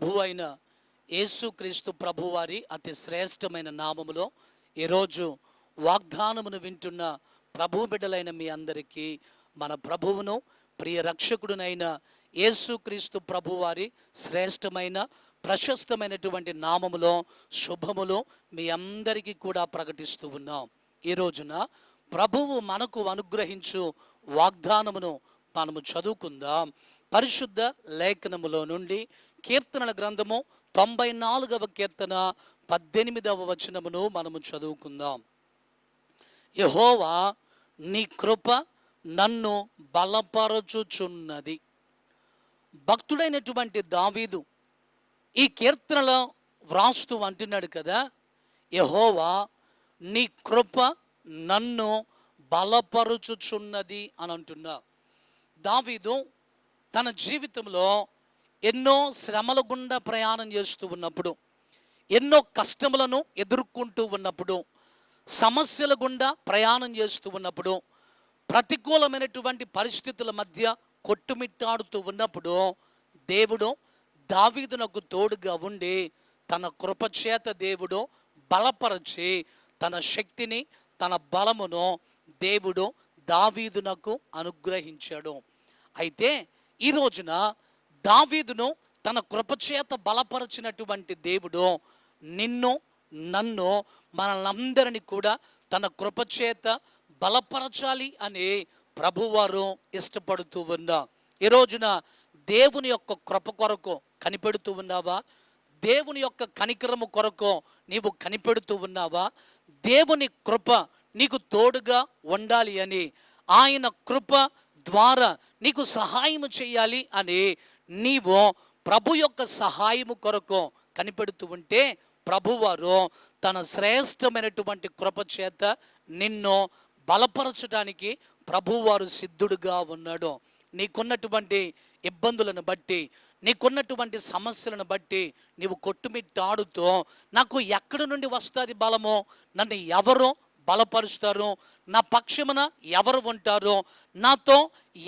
ప్రభు అయిన యేసుక్రీస్తు ప్రభువారి అతి శ్రేష్టమైన నామములో ఈరోజు వాగ్దానమును వింటున్న ప్రభు బిడ్డలైన మీ అందరికీ మన ప్రభువును ప్రియ రక్షకుడునైన యేసుక్రీస్తు ప్రభువారి శ్రేష్టమైన ప్రశస్తమైనటువంటి నామములో శుభములు మీ అందరికీ కూడా ప్రకటిస్తూ ఉన్నాం. ఈ రోజున ప్రభువు మనకు అనుగ్రహించు వాగ్దానమును మనము చదువుకుందాం. పరిశుద్ధ లేఖనములో నుండి కీర్తనల గ్రంథము తొంభై నాలుగవ కీర్తన పద్దెనిమిదవ వచనమును మనము చదువుకుందాం. యహోవా నీ కృప నన్ను బలపరచుచున్నది. భక్తుడైనటువంటి దావీదు ఈ కీర్తనలో వ్రాస్తూ అంటున్నాడు కదా యహోవా నీ కృప నన్ను బలపరుచుచున్నది అని అంటున్నా. దావీదు తన జీవితంలో ఎన్నో శ్రమల గుండా ప్రయాణం చేస్తూ ఉన్నప్పుడు ఎన్నో కష్టములను ఎదుర్కొంటూ ఉన్నప్పుడు సమస్యల గుండా ప్రయాణం చేస్తూ ఉన్నప్పుడు ప్రతికూలమైనటువంటి పరిస్థితుల మధ్య కొట్టుమిట్టాడుతూ ఉన్నప్పుడు దేవుడు దావీదునకు తోడుగా ఉండి తన కృపచేత దేవుడు బలపరచి తన శక్తిని తన బలమును దేవుడు దావీదునకు అనుగ్రహించాడు. అయితే ఈ రోజున దావీదును తన కృపచేత బలపరచినటువంటి దేవుడు. నిన్ను నన్ను మనలందరినీ కూడా తన కృపచేత బలపరచాలి అని ప్రభువారు ఇష్టపడుతూ ఉన్నా. ఈ రోజున దేవుని యొక్క కృప కొరకు కనిపెడుతూ ఉన్నావా? దేవుని యొక్క కనికరము కొరకు నీవు కనిపెడుతూ ఉన్నావా? దేవుని కృప నీకు తోడుగా ఉండాలి అని ఆయన కృప ద్వారా నీకు సహాయం చేయాలి అని నీవు ప్రభు యొక్క సహాయము కొరకు కనిపెడుతూ ఉంటే ప్రభువారు తన శ్రేష్టమైనటువంటి కృప చేత నిన్ను బలపరచడానికి ప్రభువారు సిద్ధుడుగా ఉన్నాడు. నీకున్నటువంటి ఇబ్బందులను బట్టి నీకున్నటువంటి సమస్యలను బట్టి నీవు కొట్టుమిట్టాడుతూ నాకు ఎక్కడి నుండి వస్తుంది బలము? నన్ను ఎవరు బలపరుస్తారు నా పక్షమున ఎవరు ఉంటారో నాతో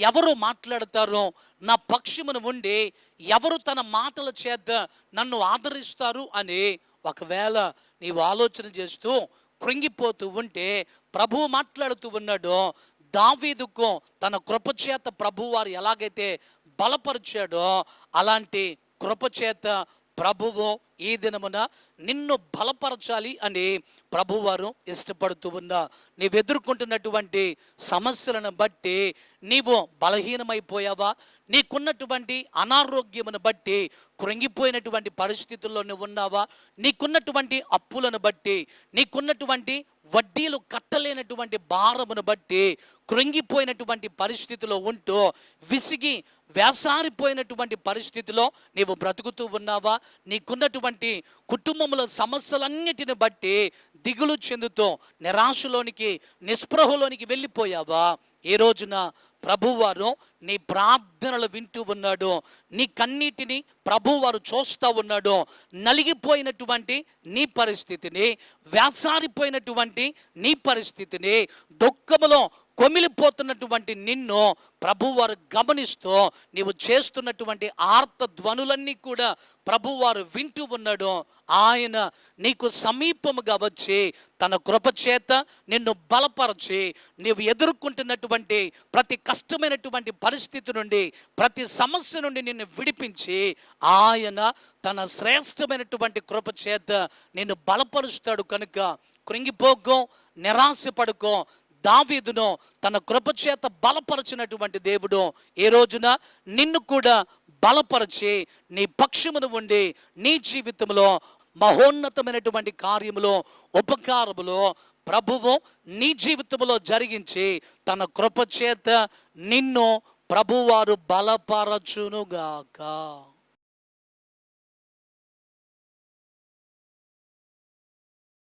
ఎవరు మాట్లాడతారో నా పక్షమున ఉండి ఎవరు తన మాటల చేత నన్ను ఆదరిస్తారు అని ఒకవేళ నీవు ఆలోచన చేస్తూ కృంగిపోతూ ఉంటే ప్రభువు మాట్లాడుతూ ఉన్నాడో దావీదుకు తన కృపచేత ప్రభువారు ఎలాగైతే బలపరిచాడో అలాంటి కృపచేత ప్రభువు ఈ దినమున నిన్ను బలపరచాలి అని ప్రభువారు ఇష్టపడుతూ ఉన్నా. నీవు ఎదుర్కొంటున్నటువంటి సమస్యలను బట్టి నీవు బలహీనమైపోయావా? నీకున్నటువంటి అనారోగ్యమును బట్టి కృంగిపోయినటువంటి పరిస్థితుల్లో నువ్వు ఉన్నావా నీకున్నటువంటి అప్పులను బట్టి నీకున్నటువంటి వడ్డీలు కట్టలేనటువంటి భారమును బట్టి కృంగిపోయినటువంటి పరిస్థితిలో ఉంటూ విసిగి వేసారిపోయినటువంటి పరిస్థితిలో నీవు బ్రతుకుతూ ఉన్నావా? నీకున్నటువంటి కుటుంబంలో సమస్యలన్నిటిని బట్టి దిగులు చెందుతూ నిరాశలోనికి నిస్పృహలోనికి వెళ్ళిపోయావా? ఏ రోజున ప్రభువారు నీ ప్రార్థనలు వింటూ ఉన్నాడు. నీ కన్నీటిని ప్రభువారు చూస్తూ ఉన్నాడు. నలిగిపోయినటువంటి నీ పరిస్థితిని వ్యాసారిపోయినటువంటి నీ పరిస్థితిని దుఃఖములో కొమిలిపోతున్నటువంటి నిన్ను ప్రభువారు గమనిస్తూ నీవు చేస్తున్నటువంటి ఆర్త ధ్వనులన్నీ కూడా ప్రభువారు వింటూ ఉన్నాడు. ఆయన నీకు సమీపముగా వచ్చి తన కృపచేత నిన్ను బలపరచి నీవు ఎదుర్కొంటున్నటువంటి ప్రతి కష్టమైనటువంటి పరిస్థితి నుండి ప్రతి సమస్య నుండి నిన్ను విడిపించి ఆయన తన శ్రేష్టమైనటువంటి కృపచేత నిన్ను బలపరుస్తాడు. కనుక కృంగిపోకో నిరాశపడుకో దావీదును తన కృపచేత బలపరచినటువంటి దేవుడు ఏ రోజున? నిన్ను కూడా బలపరిచి నీ పక్షమును ఉండి నీ జీవితంలో మహోన్నతమైనటువంటి కార్యములో ఉపకారములో ప్రభువు నీ జీవితంలో జరిగించి తన కృపచేత నిన్ను ప్రభువారు బలపరచునుగాక.